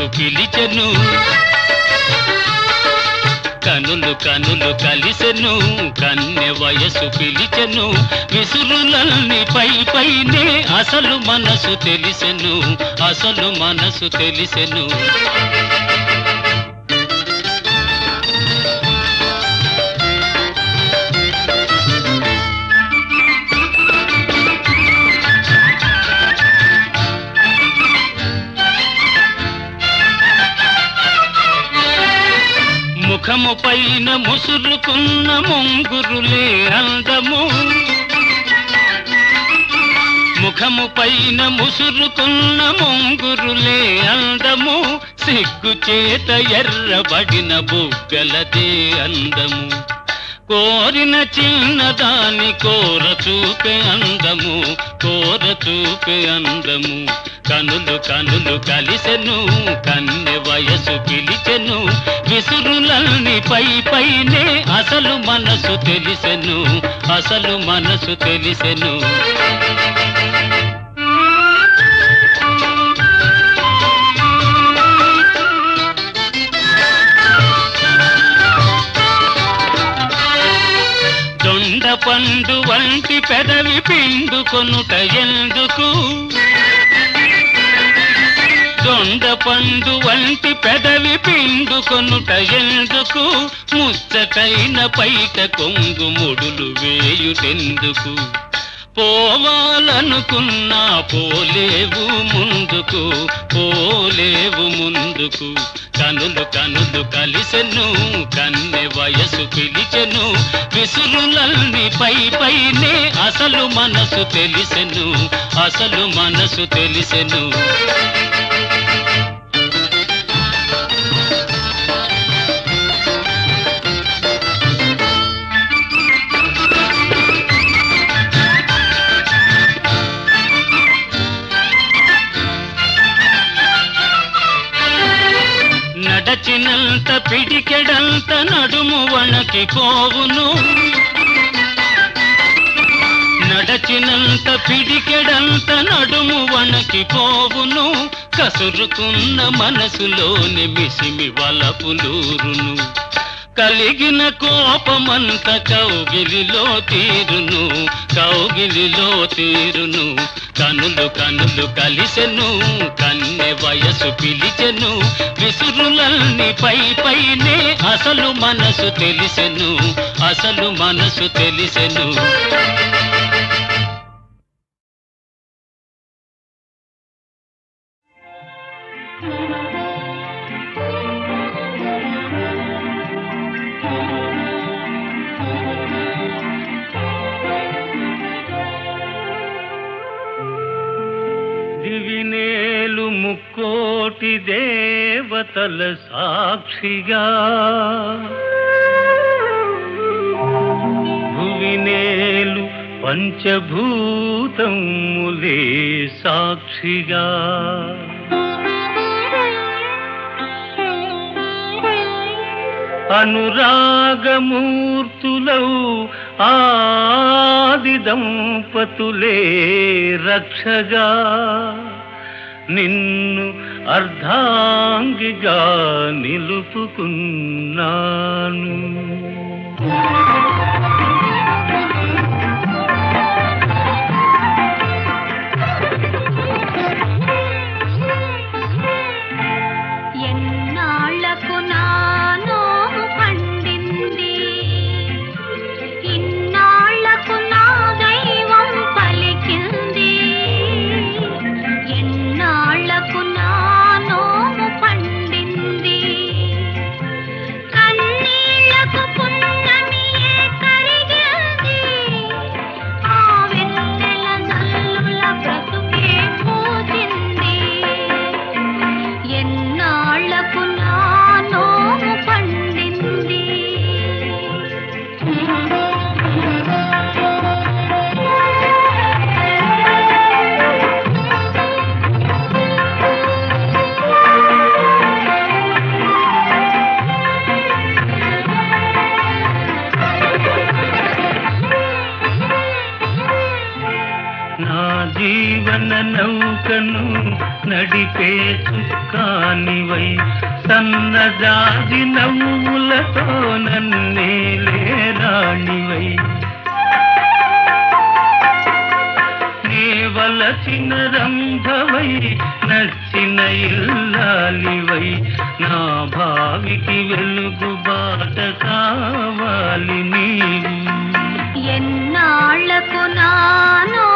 వయసు పిలిచెను కనులు కనులు కలిసెను కన్నె వయసు పిలిచెను. విసురులల్ని పై పైనే అసలు మనసు తెలిసెను అసలు మనసు తెలిసెను. ముఖము పైన ముసురుకున్న ముంగురులే అందము. ముఖము పైన ముసురుకున్న ముంగురులే అందము. సిగ్గు చేత ఎర్రబడిన బుగ్గలదే అందము. కోరిన చిన్నదాని కోర చూపే అందము. కోర చూపే అందము. కనులు కలిసెను కన్నె వయసు పిలిచెను విసురులల్ని పై పైనే అసలు మనసు తెలిసెను అసలు మనసు తెలిసెను. దొండ పండు వంటి పెదవి పిండుకొనుట ఎందుకు? దొండ పండు వంటి పెదవి పిండుకొనుట ఎందుకు? ముచ్చటైన పైట కొంగు ముడులు వేయుటెందుకు? పోవాలనుకున్నా పోలేవు ముందుకు పోలేవు ముందుకు. కనులు కనులు కలిసెను కన్నె వయసు పిలిచెను విసురులల్ని పై పైనే అసలు మనసు తెలిసెను అసలు మనసు తెలిసెను. నడచినంత పిడికెడంత నడుము వణకి పోవును. నడచినంత పిడికెడంత నడుము వణకి పోవును. కసురుకున్న మనసులోని మిసిమి వలపులూరును. కలిగిన కోపమంత కౌగిలిలో తీరును కౌగిలిలో తీరును. కనులు కనులు కలిసెను కన్నె వయసు పిలిచెను. విసురులల్ని పై పైనే అసలు మనసు తెలిసెను అసలు మనసు తెలిసెను. కోటి దేవతల సాక్షిగా. భువినేలు పంచభూతములే సాక్షిగా. అనురాగమూర్తులౌ ఆది దంపతులే రక్షగా. నిన్ను అర్ధాంగిగా నిలుపుకున్నాను. భావికి వెలుగు బాట కావాలి నీవు. ఎన్నాళ్ళకు నానోము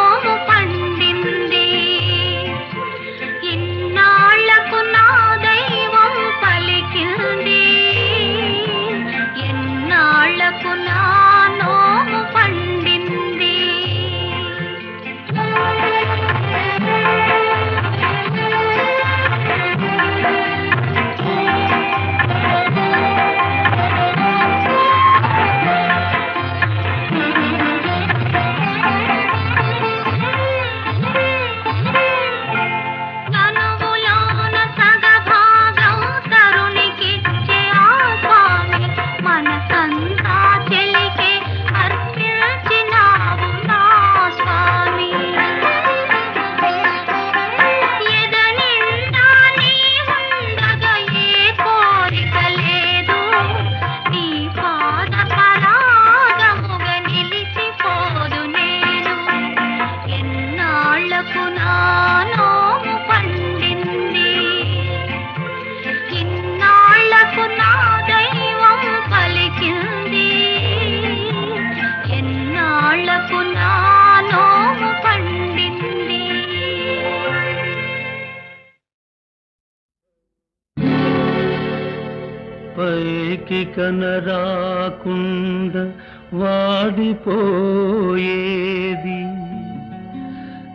పైకి కనరాకుండ వాడిపోయేది.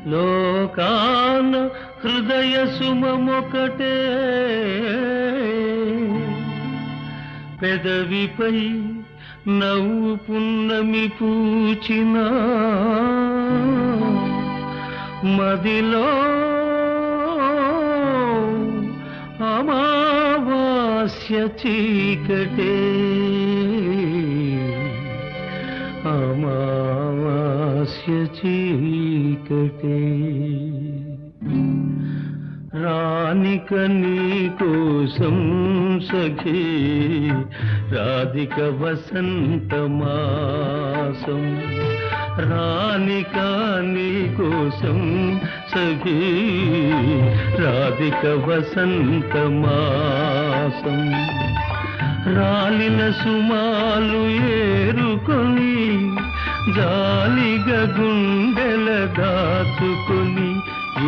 లోకాన హృదయ సుమమొకటే. పెదవిపై నవ్వు పున్నమి పూచిన. మదిలో అమావాస్య చీకటే. అమావాస్య చీకటే. రానిక నీ కోసం సఖీ రాధిక వసంత మాసం. రానిక నీ కోసం సఖీ రాధిక వసంత మాసం. రాలిన సుమాలు ఏరుకొని జాలిగా గుండెల దాచుకొని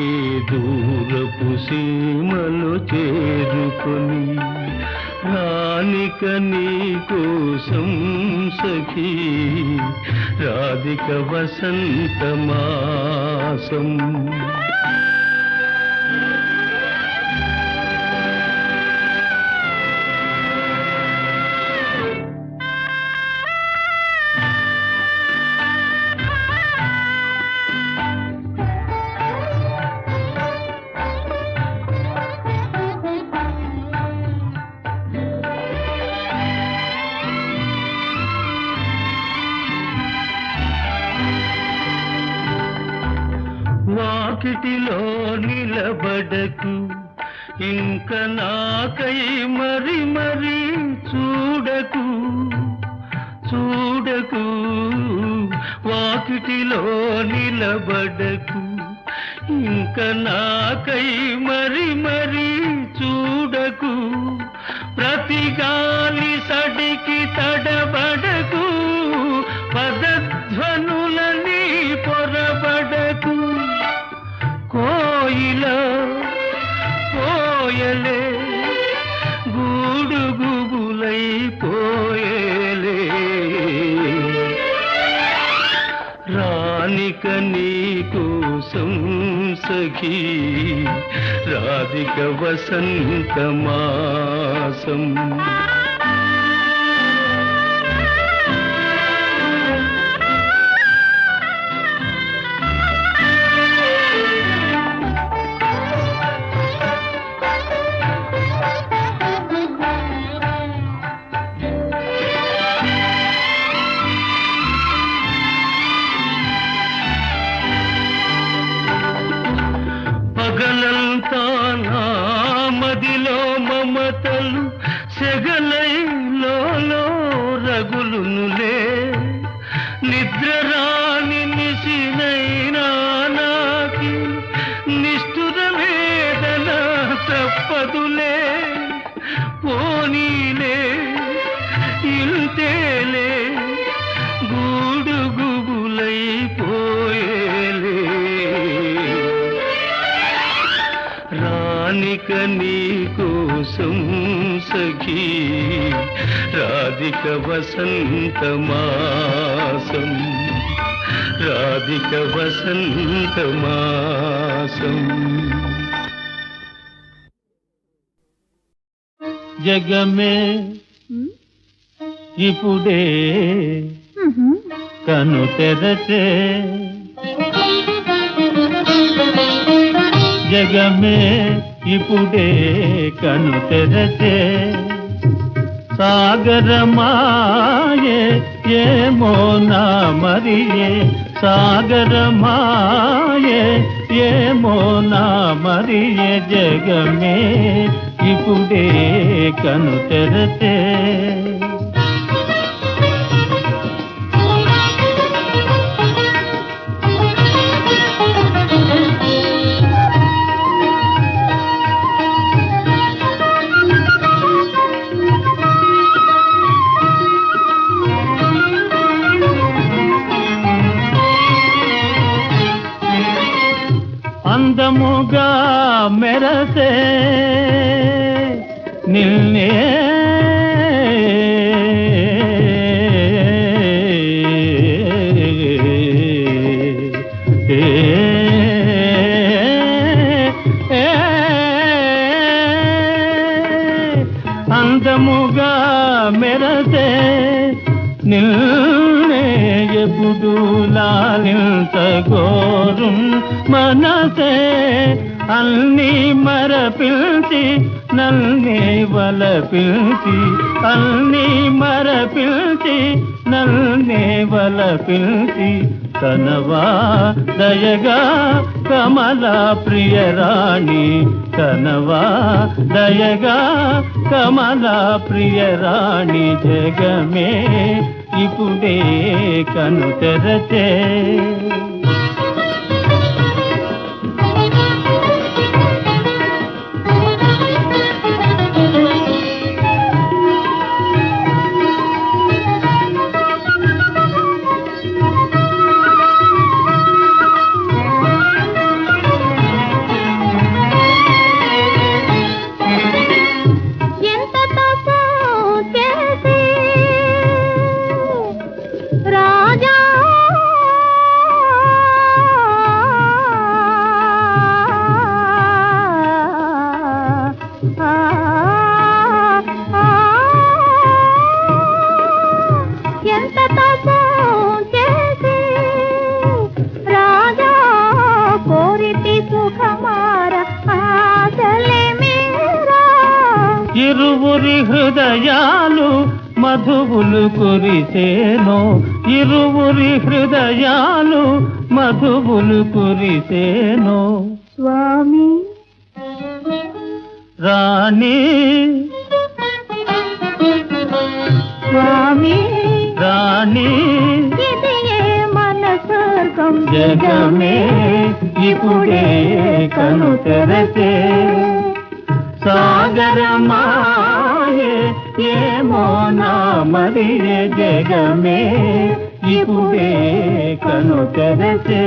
ఏ దూరపు సీమలు చేరుకొని రానిక నీ కోసం సఖీ. రాధిక వసంత మరి మరి మరి చూడకు చూడకు వాకిటిలో నిలబడకు. ఇంక నాకై మరి మరి చూడకు ప్రతి గాలి సడికి తడబడకు. కోసం సఖీ రాధిక వసంత మాసం. ఇంతేలే గూడు గుబులైపోయేలే రానిక నీ కోసం సఖీ రాధిక వసంత మాసం రాధిక వసంత మాసం. జగమే ఇప్పుడే కను తెరచే జగమే ఇప్పుడే కను తెరచే సాగరమాయే ఏమో నా మరియే సాగరమాయే ఏమో నా మరియే జగమే ఇప్పుడే కను తెరచే होगा मेरा से। వల పిల్చి అన్ని మరపిల్చి నల్నే వల పిల్చి కనవా దయగా కమల ప్రియరాణి కనవా దయగా కమల ప్రియరాణి జగమే ఇప్పుడే కను తెరచే మేఘమే ఇప్పుడే కను తెరచే. సాగరమాయే ఏమో నా మరి జగమే ఇప్పుడే కను తెరచే.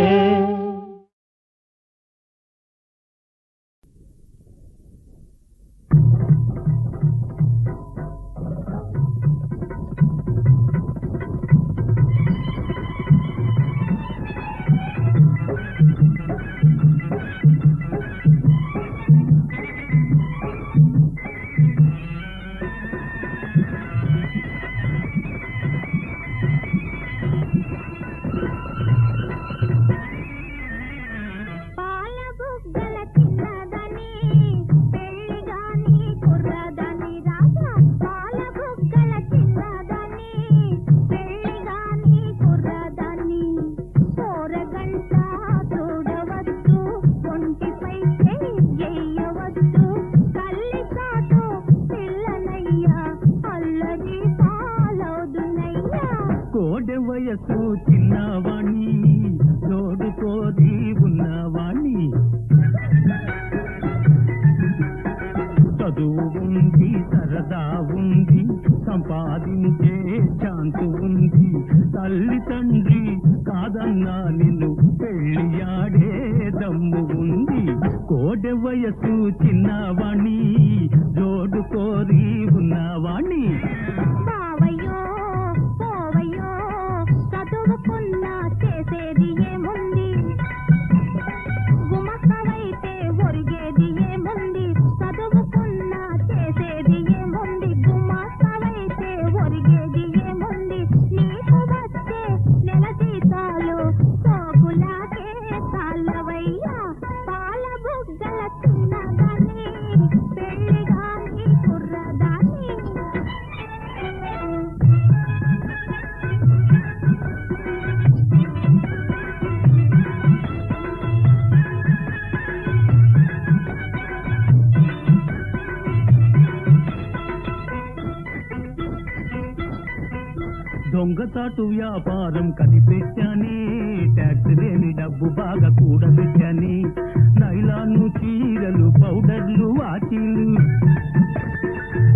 తండ్రి తల్లి తండ్రి కాదన్నా నిన్ను పెళ్ళియాడే దమ్ము ఉంది. కోడె వయసు చిన్నవాణి జోడు కోరి ఉన్నవాణి దొంగతాటు వ్యాపారం కనిపెట్టని ట్యాక్స్ లేని డబ్బు బాగా కూడబెట్టని నైలాను చీరలు పౌడర్లు వాటిలు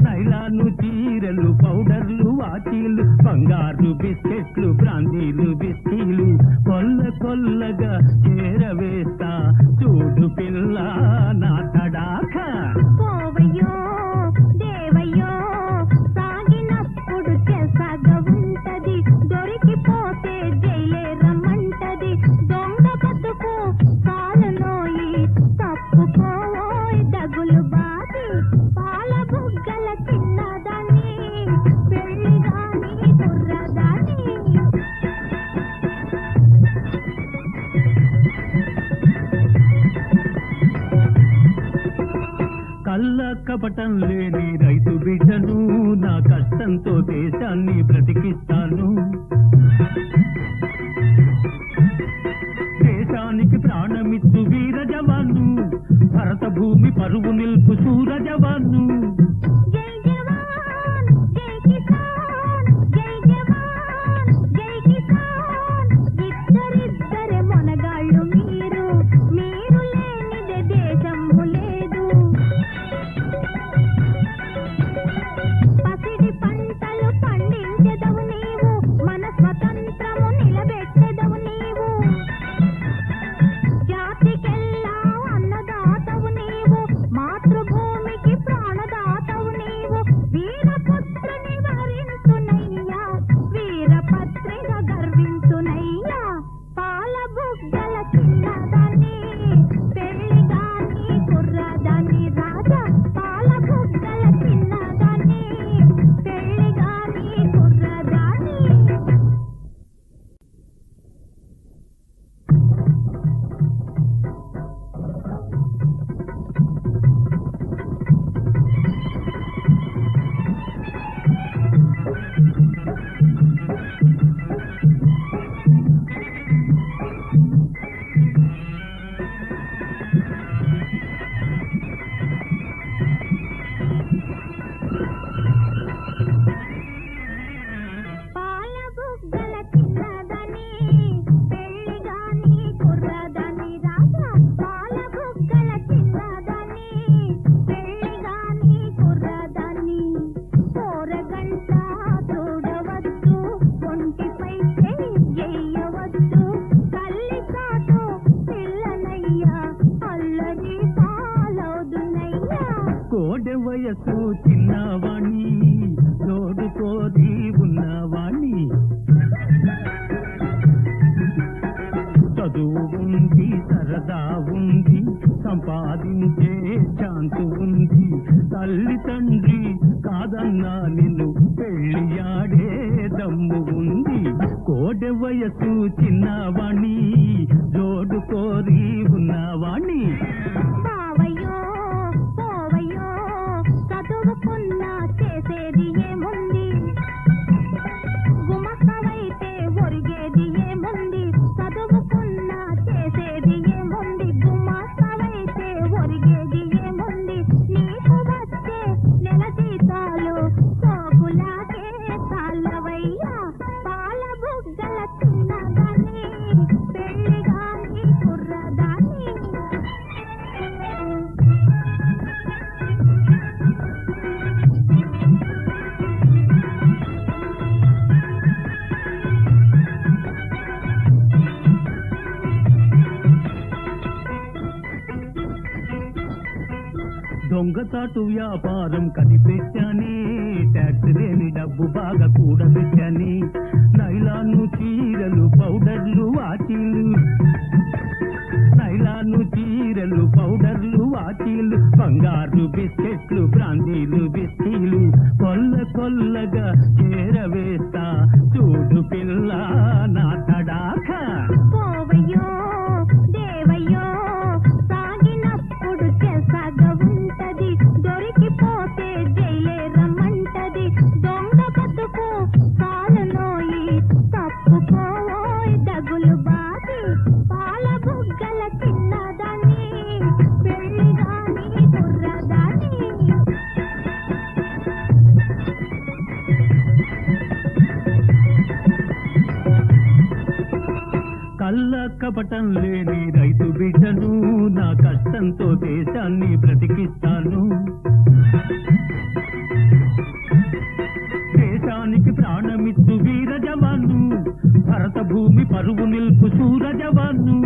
నైలాను చీరలు పౌడర్లు వాటిలు బంగారు బిస్కెట్లు బ్రాందీలు బిస్కీలు. కొల్ల కొల్లగా చేరవేస్తా చూడు పిల్ల నా తడాక పోవయ్యో. ವನ್ನು దొంగతాటు వ్యాపారం కనిపెట్టని ట్యాక్స్ లేని డబ్బు బాగా కూడబెట్టని నైలాను చీరలు పౌడర్లు వాచీలు నైలాను చీరలు పౌడర్లు వాచీలు బంగారు బిస్కెట్లు బ్రాందీలు బిస్కీలు. కొల్ల కొల్లగా చేరవేస్తా చూడు పిల్ల నా తడాక పోవయ్యో కళ్ళ కపటం లేని రైతు బిడ్డను నా కష్టంతో దేశాన్ని బ్రతికిస్తాను. దేశానికి ప్రాణమిచ్చు వీర జవాను భరత భూమి పరువు నిల్పు సూర జవాను.